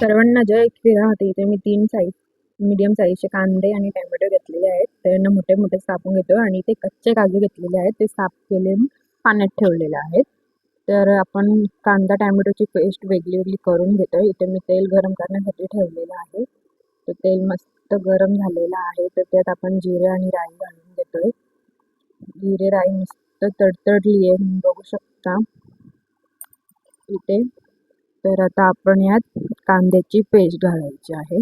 सर्वांना जय राहते इथे मी तीन साईज मीडियम साईजचे कांदे आणि टॅमॅटो घेतलेले आहेत. त्यांना मोठे मोठे कापून घेतो आणि ते कच्चे काजू घेतलेले आहेत. ते साफ केले पाण्यात ठेवलेले आहेत. तर आपण कांदा टॅमॅटोची पेस्ट वेगळी वेगळी करून घेतो इथे मी तेल गरम करण्यासाठी ठेवलेलं आहे. तर तेल मस्त गरम झालेलं आहे. तर त्यात आपण जिरे आणि राई घालून घेतोय. जिरे राई मस्त तडतडली आहे. बघू शकता. इथे. तर आता आपण यात कांद्याची पेस्ट घालायची आहे.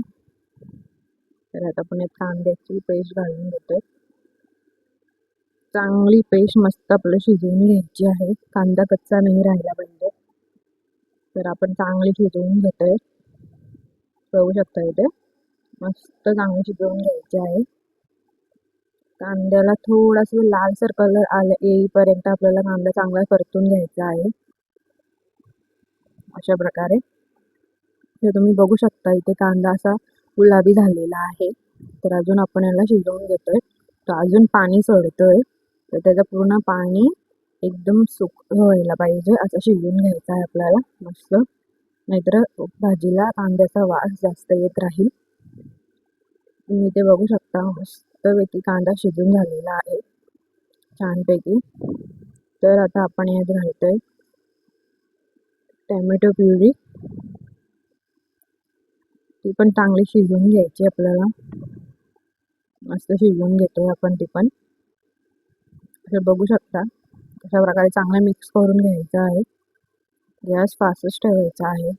तर आता आपण यात कांद्याची पेस्ट घालून घेतोय. चांगली पेस्ट मस्त आपलं शिजवून घ्यायची आहे. कांदा कच्चा नाही राहिला पाहिजे. तर आपण चांगली शिजवून घेतोय. बघू शकता इथे. मस्त चांगली शिजवून घ्यायची आहे. कांद्याला थोडासा लालसर कलर आला येईपर्यंत आपल्याला कांदा चांगला परतून घ्यायचा आहे. अशा प्रकारे. हे तुम्ही बघू शकता इथे कांदा असा गुलाबी झालेला आहे. तर अजून आपण याला शिजवून घेतोय. तर अजून पाणी सोडतोय. तर त्याचं पूर्ण पाणी एकदम सुक हो, व्हायला पाहिजे. असं शिजवून घ्यायचं आहे आपल्याला. मस्त. नाहीतर भाजीला कांद्याचा वास जास्त येत राहील. तुम्ही ते बघू शकता मस्तपैकी कांदा शिजून झालेला आहे. छानपैकी. तर आता आपण यात घालतोय टॅमॅटो प्युरी. ती पण चांगली शिजवून घ्यायची आपल्याला. मस्त शिजवून घेतोय आपण ती पण. असं बघू शकता. अशा प्रकारे चांगलं मिक्स करून घ्यायचं आहे. गॅस फास्टच ठेवायचा आहे.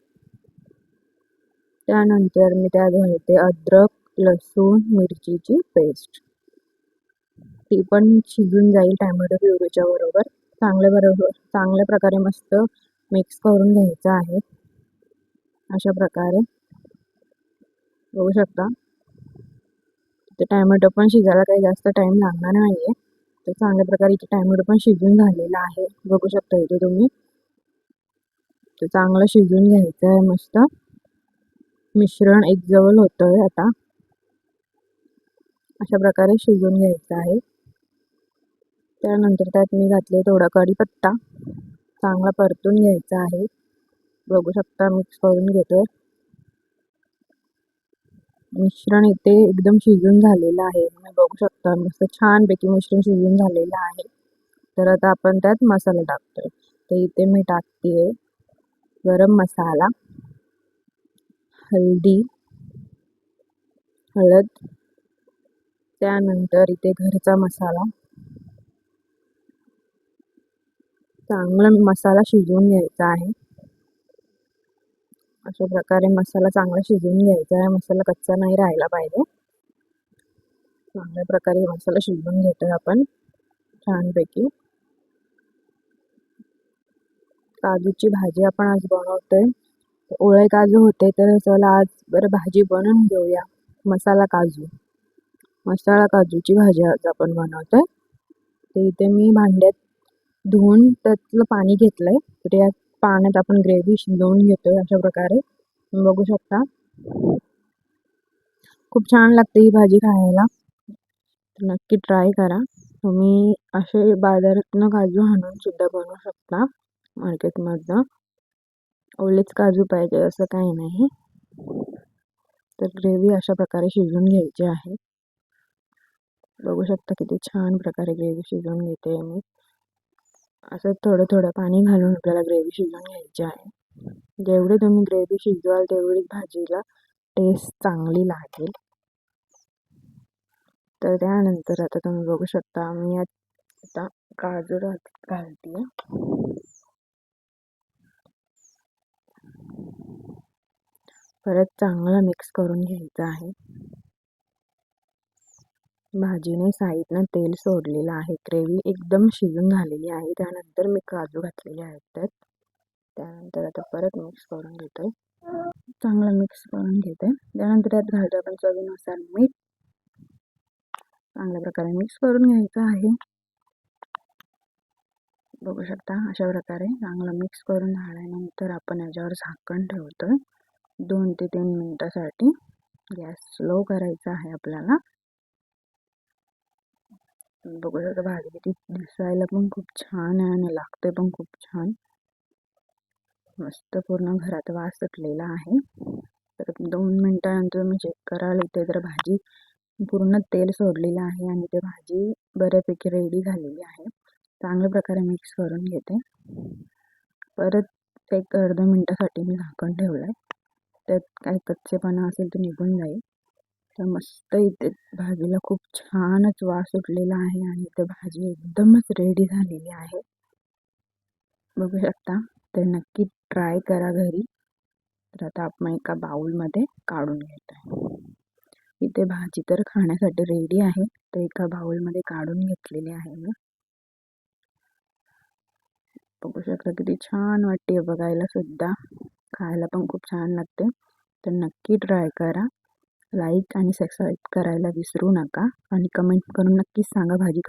त्यानंतर मी त्यात घालते अद्रक लसूण मिरचीची पेस्ट ती पण शिजून जाईल टॅमॅटो प्युरीच्या बरोबर. चांगल्या बरोबर चांगल्या प्रकारे मस्त मिक्स करून घ्यायचं आहे. अशा प्रकारे. बघू शकता. ते टॅमॅटो पण शिजायला काही जास्त टाईम लागणार नाही आहे तर चांगल्या प्रकारे इथे टॅमॅटो पण शिजून झालेला आहे. बघू शकता इथे तुम्ही. ते चांगलं शिजून घ्यायचं आहे मस्त. मिश्रण एक जवळ होतं आहे आता. अशा प्रकारे शिजून घ्यायचं आहे. त्यानंतर त्यात मी घातले थोडा कढीपत्ता. चांगला परतून घ्यायचा आहे. बघू शकता मिक्स करून घेतो मिश्रण इथे एकदम शिजून झालेलं आहे. तुम्ही बघू शकता मस्त छानपैकी मिश्रण शिजून झालेलं आहे. तर आता आपण त्यात मसाला टाकतोय. तर इथे मी टाकते गरम मसाला हळदी हळद त्यानंतर इथे घरचा मसाला. चांगला मसाला शिजवून घ्यायचा आहे. अशा प्रकारे मसाला चांगला शिजवून घ्यायचा आहे. मसाला कच्चा नाही राहायला पाहिजे. चांगल्या प्रकारे मसाला शिजवून घेतोय आपण. छानपैकी. काजूची भाजी आपण आज बनवतोय. ओळे काजू होते तर चला आज बरं भाजी बनवून घेऊया. मसाला काजू. मसाला काजूची भाजी आज आपण बनवतोय. ते इथे मी भांड्यात धुवून त्यातलं पाणी घेतलंय. तर यात पाण्यात आपण ग्रेव्ही शिजवून घेतोय अशा प्रकारे. बघू शकता. खूप छान लागते ही भाजी खायला. नक्की ट्राय करा. तुम्ही असे बाजारातनं काजू आणून सुद्धा बनवू शकता मार्केटमधनं ओलेच काजू पाहिजे असं काही नाही. तर ग्रेव्ही अशा प्रकारे शिजवून घ्यायची आहे. बघू शकता किती छान प्रकारे ग्रेव्ही शिजवून घेते मी. असं थोडं थोडं पाणी घालून आपल्याला ग्रेव्ही शिजवून घ्यायची आहे. जेवढे तुम्ही ग्रेव्ही शिजवाल तेवढीच भाजीला टेस्ट चांगली लागेल. तर त्यानंतर आता तुम्ही बघू शकता मी आता काजू घालते परत चांगलं मिक्स करून घ्यायचं आहे. भाजीने साईडनं तेल सोडलेलं आहे. ग्रेव्ही एकदम शिजून झालेली आहे. त्यानंतर मी काजू घातलेले आहेत त्यात. त्यानंतर आता परत मिक्स करून घेतोय चांगला मिक्स करून घेते. त्यानंतर त्यात घालतो आपण चवीनुसार मीठ. चांगल्या प्रकारे मिक्स करून घ्यायचं आहे. बघू शकता अशा प्रकारे चांगलं मिक्स करून झाल्यानंतर आपण याच्यावर झाकण ठेवतो दोन ते तीन मिनटासाठी. गॅस स्लो करायचा आहे आपल्याला. बघू शकता भाजी किती दिसायला पण खूप छान आहे आणि लागते पण खूप छान. मस्त पूर्ण घरात वास सुटलेला आहे. तर दोन मिनटानंतर मी चेक कराल इथे तर भाजी पूर्ण तेल सोडलेलं आहे आणि ते भाजी बऱ्यापैकी रेडी झालेली आहे. चांगल्या प्रकारे मिक्स करून घेते. परत एक अर्धा मिनटासाठी मी झाकण ठेवलं आहे त्यात काही कच्चेपणा असेल तो निघून जाईल. तर मस्त इथे भाजीला खूप छानच वास सुटलेला आहे आणि इथे भाजी एकदमच रेडी झालेली आहे. बघू शकता तर नक्की ट्राय करा घरी. तर आता आपण एका बाऊलमध्ये काढून घेतो आहे. इथे भाजी तर खाण्यासाठी रेडी आहे तर एका बाऊलमध्ये काढून घेतलेली आहे मी. बघू शकता किती छान वाटते बघायला सुद्धा. खायला पण खूप छान लागते. तर नक्की ट्राय करा. लाईक आणि सबस्क्राईब करायला विसरू नका आणि कमेंट करून नक्कीच सांगा भाजी कशी